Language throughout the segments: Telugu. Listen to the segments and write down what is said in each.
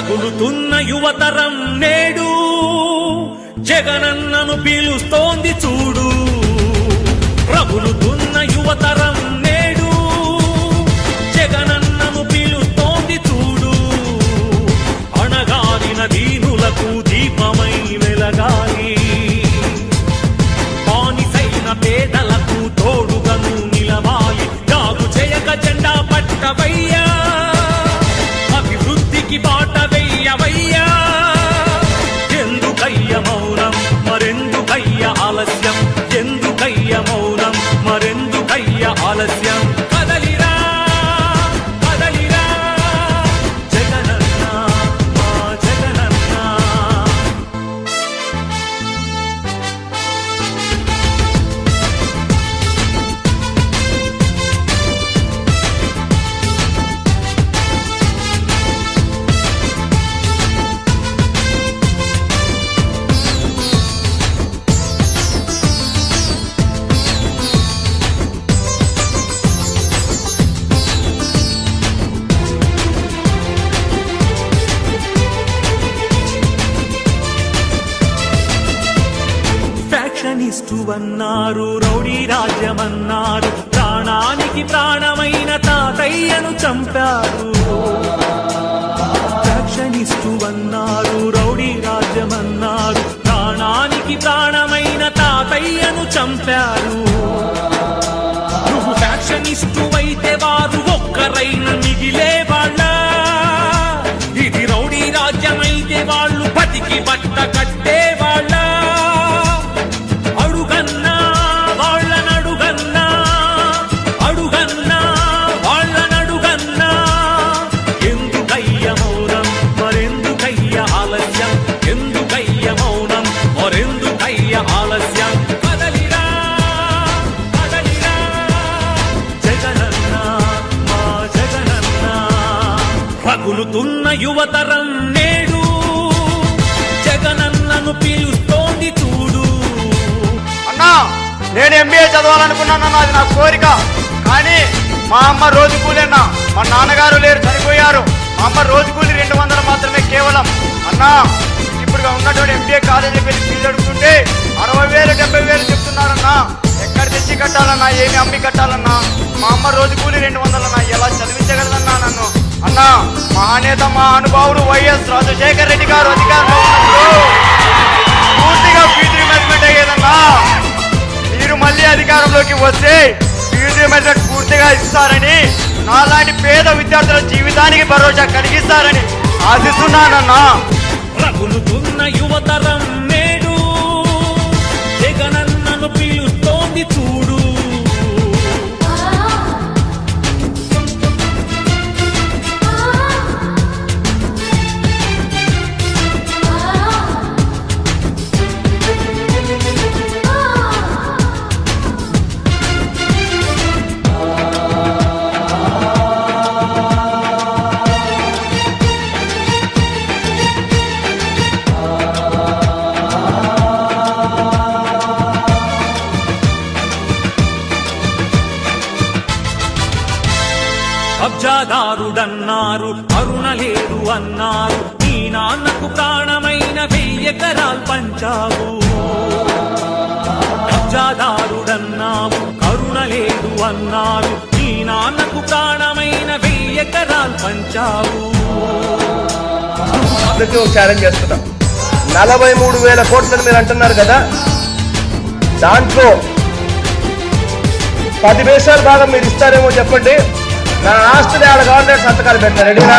రగులుతున్న యువతరం నేడు జగనన్నను పీలుస్తోంది చూడు. ప్రగులుతున్న యువతరం ఫ్యాక్షనిస్టు అన్నారు రౌడీ రాజ్యమన్నారు ప్రాణానికి ప్రాణమైన తాతయ్యను చంపారు యువతరం నేడు జగనన్నను పిలుస్తోంది చూడు. అన్నా నేను ఎంబీఏ చదవాలనుకున్నాను అది నా కోరిక. కానీ మా అమ్మ రోజు కూలీనా మా నాన్నగారు లేరు చనిపోయారు. మా అమ్మ రోజు కూలి రెండు వందలు మాత్రమే కేవలం. అన్నా ఇప్పుడు ఉన్నటువంటి ఎంబీఏ కాలేజీకి వెళ్ళి ఫీజు అడుగుతుంటే అరవై వేలు డెబ్బై వేలు చెప్తున్నారన్నా. ఎక్కడ తెచ్చి కట్టాలన్నా ఏమి అమ్మి కట్టాలన్నా? మా అమ్మ రోజు కూలి రెండు వందలన్నా ఎలా చదివించగలదన్నా నన్ను? అన్నా మహానేత మా అనుభావుడు వైఎస్ రాజశేఖర్ రెడ్డి గారు అధికారంలో ఉన్నప్పుడు పూర్తిగా ఫీజు రిమెంట్మెంట్ అయ్యేదన్నా మీరు మళ్ళీ అధికారంలోకి వస్తే ఫీజు రిమెంట్మెంట్ పూర్తిగా ఇస్తారని నాలాంటి పేద విద్యార్థుల జీవితానికి భరోసా కలిగిస్తారని ఆశిస్తున్నానన్నా. రగులుతున్న యువతరం కబ్జాదారుడన్నావు కరుణ లేదు అన్నారు నీ నాన్నకు ప్రాణమైన వెయ్యెకరాలు పంచావు. అందరికీ ఒక ఛాలెంజ్ చేస్తున్నా. నలభై మూడు వేల కోట్లని మీరు అంటున్నారు కదా? దాంట్లో పది వేసాల భాగం మీరు ఇస్తారేమో చెప్పండి. నా ఆస్తిని ఆడ గవర్నమెంట్ సంతకాలు పెడతారు రెడీనా?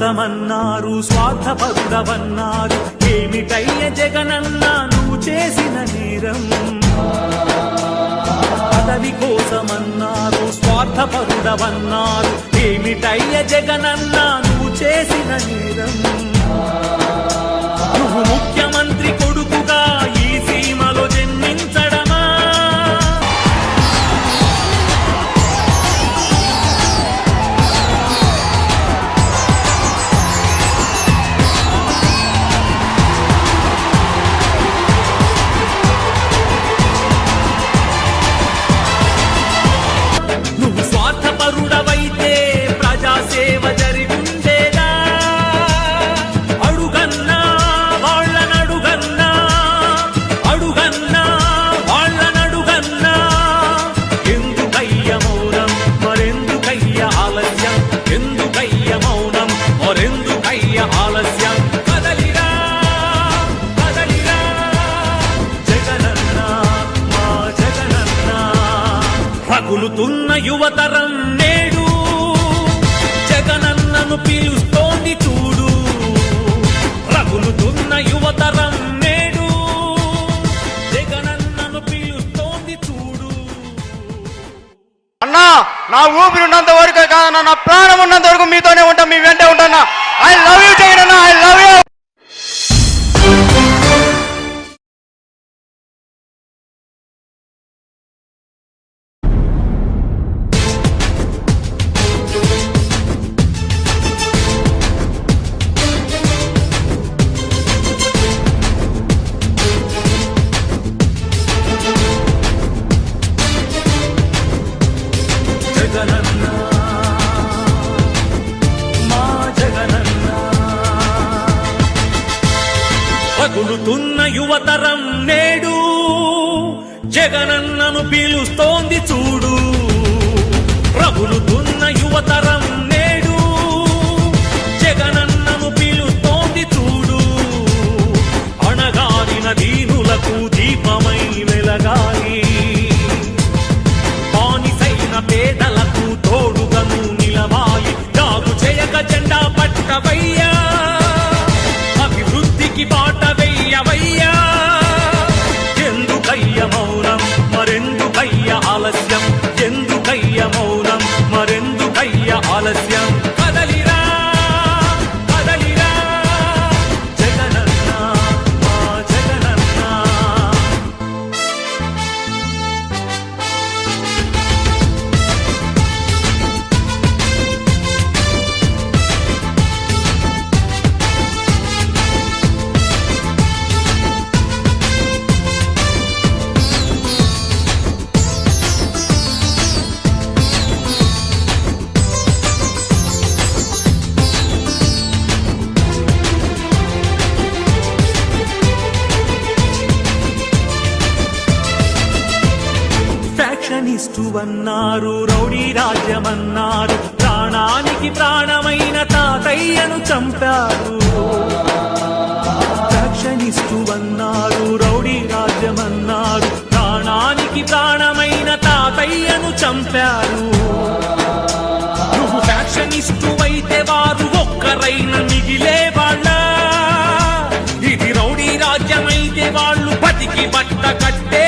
కోసమన్నారు స్వార్థపరుడవన్నారు. ఏమిటయ్య జగనన్న నువ్వు చేసిన నేరం? పదవి కోసమన్నారు స్వార్థపరుడవన్నారు. ఏమిటయ్య జగనన్న నువ్వు చేసిన నేరం? నువ్వు ముఖ్యమంత్రి కొడుకుగా నా ఊపిరి ఉన్నంత వరకు కాదన్నా నా ప్రాణం ఉన్నంత వరకు మీతోనే ఉంటా మీ వెంటే ఉంటానా ఐ లవ్ యూ జగన్ జగనన్నను పిలుస్తోంది చూడు. రగులుతున్న యువతరం నేడు. జగనన్నను పిలుస్తోంది చూడు. అణగారిన దీనులకు దీపమై వెలగాలి. ஐயா ஆலசிய ఫ్యాక్షనిస్టు అన్నారు రౌడీ రాజ్యమన్నారు ప్రాణానికి ప్రాణమైన తాతయ్యను చంపారు. ఫ్యాక్షనిస్టు అన్నారు రౌడీ రాజ్యమన్నారు ప్రాణానికి ప్రాణమైన తాతయ్యను చంపారు. నువ్వు ఫ్యాక్షనిస్టు అయితే వారు ఒక్కరైన మిగిలే వాళ్ళ. ఇది రౌడీ రాజ్యమైతే వాళ్ళు బతికి బట్ట కట్టే